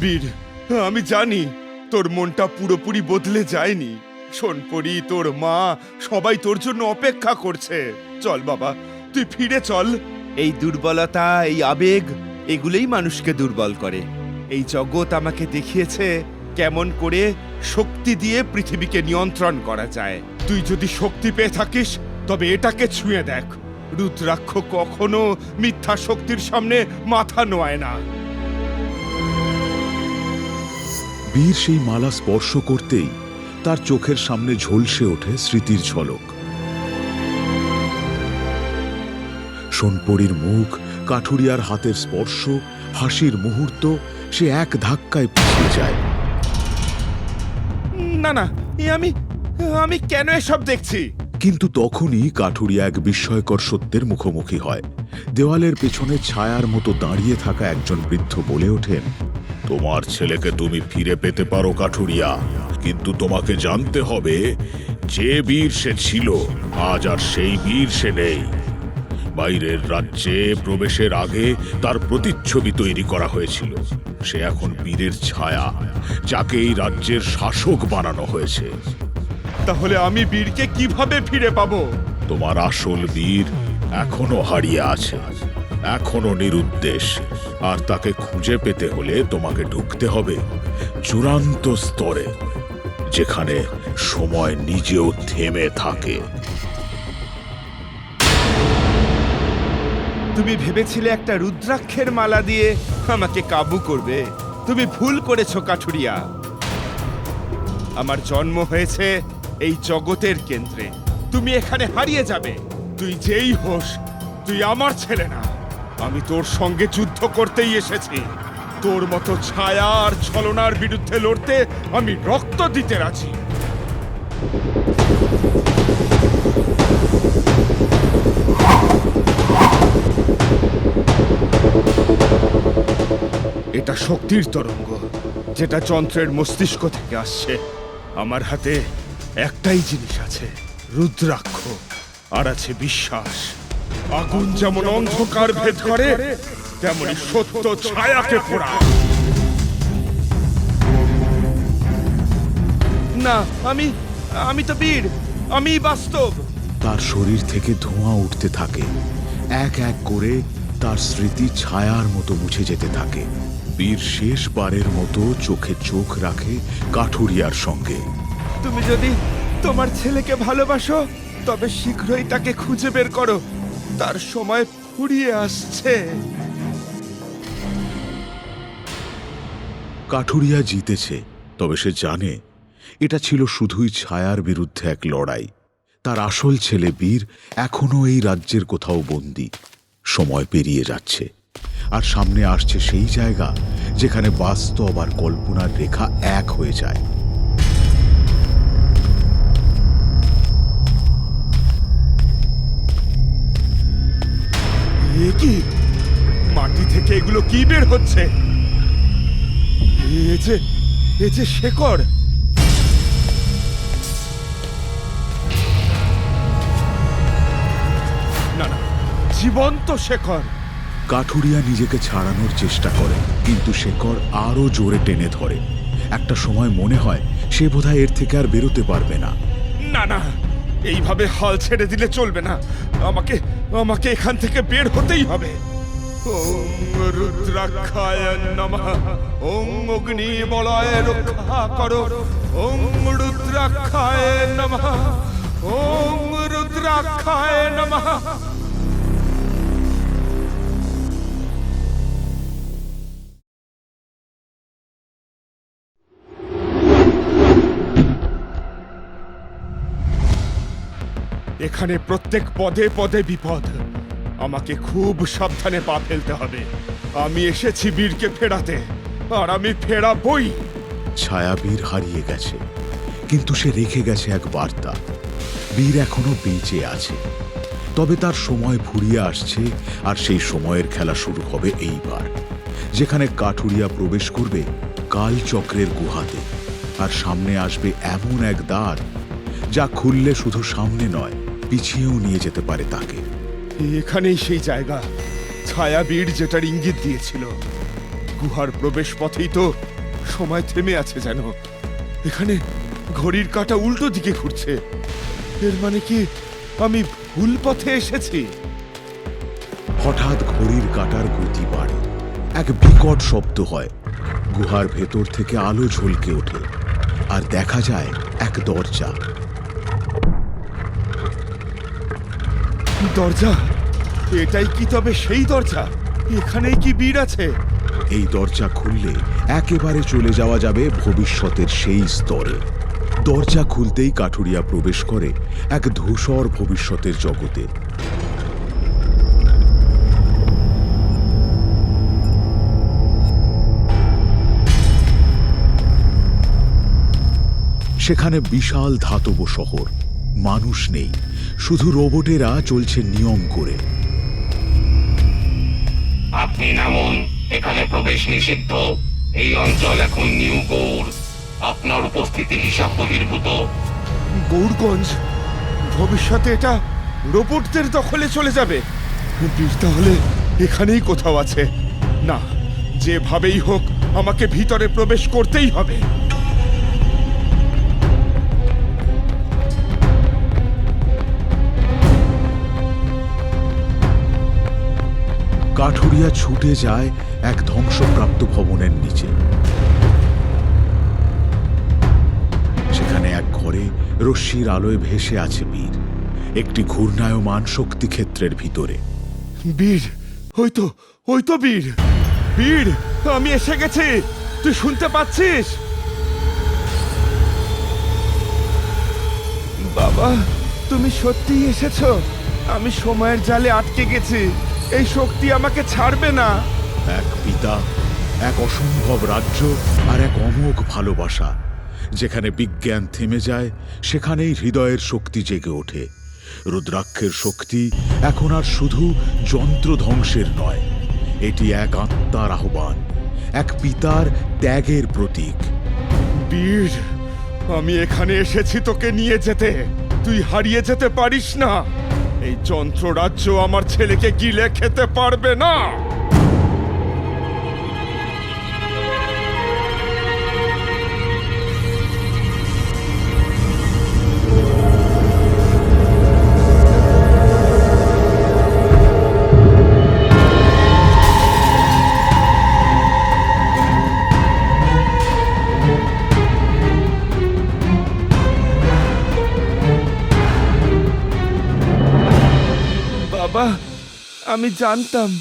বীর আমি জানি তোর মনটা পুরোপুরি বদলে যায়নি। সোনপরি তোর মা সবাই তোর জন্য অপেক্ষা করছে। চল বাবা তুই ফিরে চল। এই দুর্বলতা এই আবেগ এগুলোই মানুষকে দুর্বল করে। এই জগৎ আমাকে দেখিয়েছে কেমন করে শক্তি দিয়ে পৃথিবীকে নিয়ন্ত্রণ করা যায়। তুই যদি শক্তি পেয়ে থাকিস তবে এটাকে ছুঁয়ে দেখ। রুদ্রাক্ষ কখনো মিথ্যা শক্তির সামনে মাথা নোয়ায় না। বীর সেই মালা স্পর্শ করতেই তার চোখের সামনে ঝলসে ওঠে স্মৃতির ঝলক। সোনপরির মুখ কাঠুরিয়ার হাতের স্পর্শ হাসির মুহূর্ত সে এক ধাক্কায় পিছিয়ে যায়। না না এ আমি আমি কেন এসব দেখছি? কিন্তু তখনই কাঠুরিয়া এক বিস্ময়কর সত্যের মুখোমুখি হয়। দেওয়ালের পেছনে ছায়ার মতো দাঁড়িয়ে থাকা একজন বৃদ্ধ বলে ওঠেন তোমার ছেলেকে তুমি ফিরে পেতে পারো কাঠুরিয়া। কিন্তু তোমাকে জানতে হবে যে বীর সে ছিল আজ আর সেই বীর সে নেই। বাইরের রাজ্যে প্রবেশের আগে তার প্রতিচ্ছবি তৈরি করা হয়েছিল। সে এখন বীরের ছায়া যাকে এই রাজ্যের শাসক বানানো হয়েছে। তাহলে আমি বীরকে কীভাবে ফিরে পাবো? তোমার আসল বীর এখনও হারিয়ে আছে। এখনও নিরুদ্দেশ। আর তাকে খুঁজে পেতে হলে তোমাকে ঢুকতে হবে চূড়ান্ত স্তরে, যেখানে সময় নিজেও থেমে থাকে। তুমি ভেবেছিলে একটা রুদ্রাক্ষের মালা দিয়ে আমাকে কাবু করবে? তুমি ভুল করেছ, কাঠুরিয়া। আমার জন্ম হয়েছে এই জগতের কেন্দ্রে। তুমি এখানে হারিয়ে যাবে। তুই যেই হোস, তুই আমার ছেলে না। আমি তোর সঙ্গে যুদ্ধ করতেই এসেছি। তোর মতো ছায়া আর ছলনার বিরুদ্ধে লড়তে আমি রক্ত দিতে রাজি। এটা শক্তির তরঙ্গ, যেটা যন্ত্রের মস্তিষ্ক থেকে আসছে। আমার হাতে একটাই জিনিস আছে, রুদ্রাক্ষ, আর আছে বিশ্বাস। আগুন যেমন অন্ধকার ভেদ করে তেমনি সত্য ছায়াকে পোড়ায়। না আমি আমি তো বীর আমি বাস্তব। তার শরীর থেকে ধোঁয়া উঠতে থাকে। এক এক করে তার স্মৃতি ছায়ার মতো মুছে যেতে থাকে। বীর শেষবারের মতো চোখে চোখ রাখে কাঠুরিয়ার সঙ্গে। তুমি যদি তোমার ছেলেকে ভালোবাসো তবে শীঘ্রই তাকে খুঁজে বের করো। তার সময় ফুরিয়ে আসছে। কাঠুরিয়া জিতেছে, তবে সে জানে, এটা ছিল শুধুই ছায়ার বিরুদ্ধে এক লড়াই। তার আসল ছেলে বীর এখনও এই রাজ্যের কোথাও বন্দি। সময় পেরিয়ে যাচ্ছে, আর সামনে আসছে সেই জায়গা যেখানে বাস্তব আর কল্পনার রেখা এক হয়ে যায়। কি বের হচ্ছে? এ যে এ যে শেকড়। না না জীবন্ত শেখর কাঠুরিয়া নিজেকে ছাড়ানোর চেষ্টা করে কিন্তু শেকড় আরও জোরে টেনে ধরে। একটা সময় মনে হয় সে বোধহয় এর থেকে আর বেরোতে পারবে না। না না এইভাবে হাল ছেড়ে দিলে চলবে না। আমাকে আমাকে এখান থেকে বের হতেই হবে। ওম রুদ্রাক্ষায় নমঃ ওম অগ্নি বলয় রক্ষা করো ওম রুদ্রাক্ষায় নমঃ ওম রুদ্রাক্ষায় নমঃ এখানে প্রত্যেক পদে পদে বিপদ। আমাকে খুব সাবধানে পা ফেলতে হবে। আমি এসেছি বীরকে ফেরাতে, আর আমি ফেরাবই। ছায়াবীর হারিয়ে গেছে, কিন্তু সে রেখে গেছে এক বার্তা। বীর এখনও বেঁচে আছে। তবে তার সময় ফুরিয়ে আসছে, আর সেই সময়ের খেলা শুরু হবে এইবার, যেখানে কাঠুরিয়া প্রবেশ করবে কালচক্রের গুহাতে, আর সামনে আসবে এমন এক দ্বার, যা খুললে শুধু সামনে নয়, পিছিয়েও নিয়ে যেতে পারে তাকে। এখানেই সেই জায়গা। ছায়া বীর যেটার ইঙ্গিত দিয়েছিল। গুহার প্রবেশ পথেই তো সময় থেমে আছে যেন। এখানে ঘড়ির কাঁটা উল্টো দিকে ঘুরছে। এর মানে কি আমি ভুল পথে এসেছি? হঠাৎ ঘড়ির কাটার গতি বাড়ে। এক বিকট শব্দ হয়। গুহার ভেতর থেকে আলো ঝলকে ওঠে। আর দেখা যায় এক দরজা। দরজা? এটাই কি তবে সেই দরজা? এখানেই কি বীর আছে? এই দরজা খুললে একেবারে চলে যাওয়া যাবে ভবিষ্যতের সেই স্তরে। দরজা খুলতেই কাঠুরিয়া প্রবেশ করে এক ধূসর ভবিষ্যতের জগতে। সেখানে বিশাল ধাতব শহর। মানুষ নেই। শুধু রোবটেরা চলছে নিয়ম করে। আপনি নামুন এখানে প্রবেশ নিষিদ্ধ। এই অঞ্চল এখন নিউ গৌর আপনার উপস্থিতি হিসাব বহির্ভূত। গৌরগঞ্জ ভবিষ্যতে এটা রোবটদের দখলে চলে যাবে। বীর তাহলে এখানেই কোথাও আছে। না যেভাবেই হোক আমাকে ভিতরে প্রবেশ করতেই হবে। কাঠুরিয়া ছুটে যায় এক ধ্বংসপ্রাপ্ত ভবনের নিচে। সেখানে এক ঘরে রশ্মির আলোয় ভেসে আছে বীর। একটি ঘূর্ণায়মান শক্তিক্ষেত্রের ভিতরে। বীর ওই তো বীর। বীর, আমি এসে গেছি। তুই শুনতে পাচ্ছিস? বাবা, তুমি সত্যিই এসেছ? আমি সময়ের জালে আটকে গেছি। এই শক্তি আমাকে ছাড়বে না। এক পিতা এক অসম্ভব রাজ্য আর এক অমোঘ ভালোবাসা। যেখানে বিজ্ঞান থেমে যায় সেখানেই হৃদয়ের শক্তি জেগে ওঠে। রুদ্রাক্ষের শক্তি এখন আর শুধু যন্ত্র ধ্বংসের নয় এটি এক আত্মার আহ্বান এক পিতার ত্যাগের প্রতীক। বীর আমি এখানে এসেছি তোকে নিয়ে যেতে। তুই হারিয়ে যেতে পারিস না। এই যন্ত্র রাজ্য আমার ছেলেকে গিলে খেতে পারবে না। বাবা, আমি জানতাম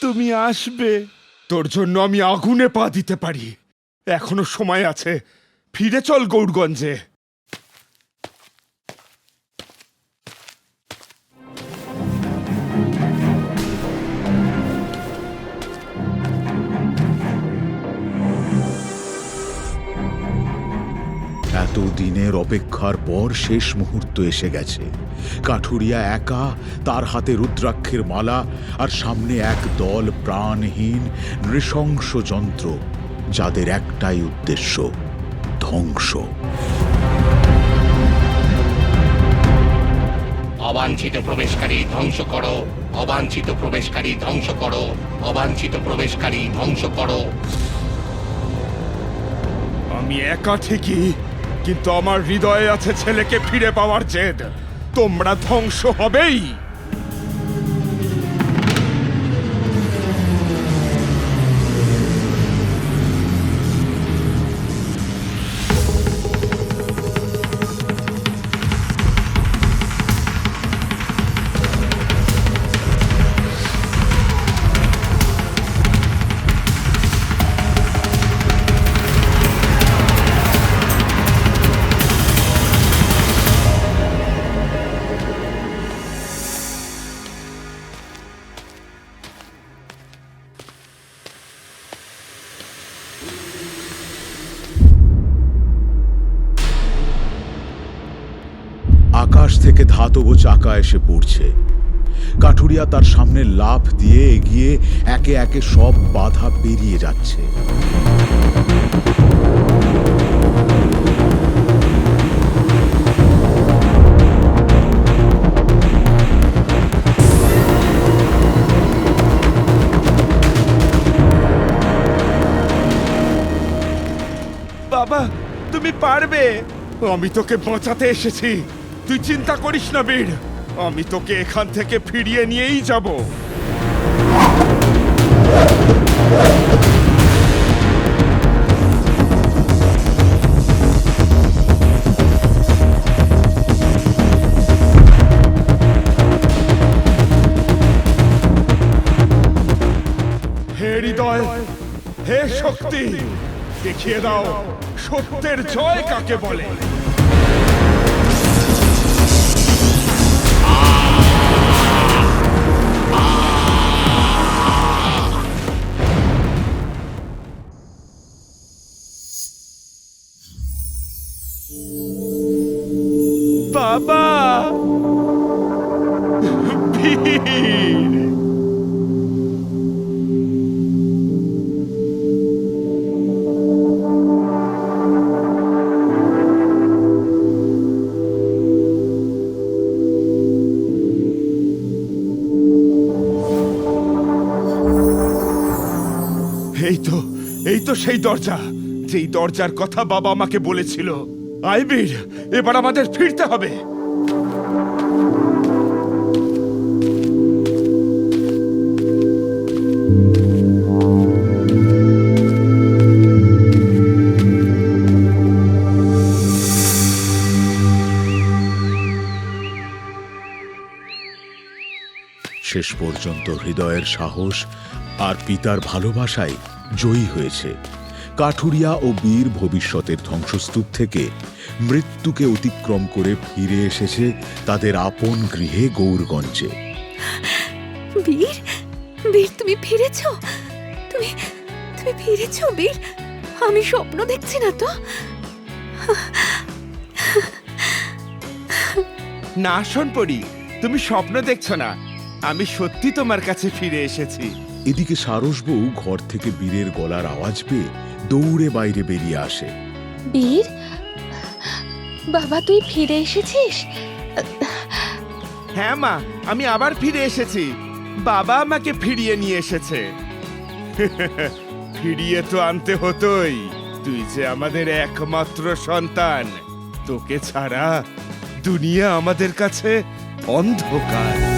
তুমি আসবে। তোর জন্য আমি আগুনে পা দিতে পারি। এখনও সময় আছে। ফিরে চল গৌরগঞ্জে এত দিনের অপেক্ষার পর শেষ মুহূর্ত এসে গেছে। কাঠুরিয়া একা তার হাতে রুদ্রাক্ষের মালা আর সামনে এক দল প্রাণহীন নৃশংস যন্ত্র যাদের একটাই উদ্দেশ্য ধ্বংস। অবাঞ্ছিত প্রবেশকারী ধ্বংস করো অবাঞ্ছিত প্রবেশকারী ধ্বংস করো অবাঞ্ছিত প্রবেশকারী ধ্বংস করো। আমি একা ঠিকই কিন্তু আমার হৃদয়ে আছে ছেলেকে ফিরে পাওয়ার জেদ। তোমরা ধ্বংস হবেই। থেকে ধাতব চাকা এসে পড়ছে। কাঠুরিয়া তার সামনে লাফ দিয়ে এগিয়ে একে একে সব বাধা পেরিয়ে যাচ্ছে। যাবে আমি তোকে বাঁচাতে এসেছি। তুই চিন্তা করিস না, বীর। আমি তোকে এখান থেকে ফিরিয়ে নিয়েই যাব। হে হৃদয়, হে শক্তি, দেখিয়ে দাও, সত্যের জয় কাকে বলে? বীর এই তো এই তো সেই দরজা যেই দরজার কথা বাবা আমাকে বলেছিল। আইবির এবার আমাদের ফিরতে হবে। শেষ পর্যন্ত হৃদয়ের সাহস আর পিতার ভালোবাসায় জয়ী হয়েছে। কাঠুরিয়া ও বীর ভবিষ্যতের ধ্বংসস্তূপ থেকে মৃত্যুকে অতিক্রম করে ফিরে এসেছে তাদের আপন গৃহে গৌরগঞ্জে। বীর? বীর তুমি ফিরেছ? তুমি তুমি ফিরেছ বীর? আমি স্বপ্ন দেখছি না তো। না পড়ি তুমি স্বপ্ন দেখছ না। আমি সত্যি তোমার কাছে ফিরে এসেছি। এদিকে সারসবউ ঘর থেকে বীরের গলার আওয়াজ পেয়ে দৌড়ে বাইরে বেরিয়ে আসে। বীর বাবা তুই ফিরে এসেছিস? হ্যাঁ মা আমি আবার ফিরে এসেছি। বাবা আমাকে ফিরিয়ে নিয়ে এসেছে। ফিরিয়ে তো আনতে হতোই। তুই যে আমাদের একমাত্র সন্তান তোকে ছাড়া দুনিয়া আমাদের কাছে অন্ধকার।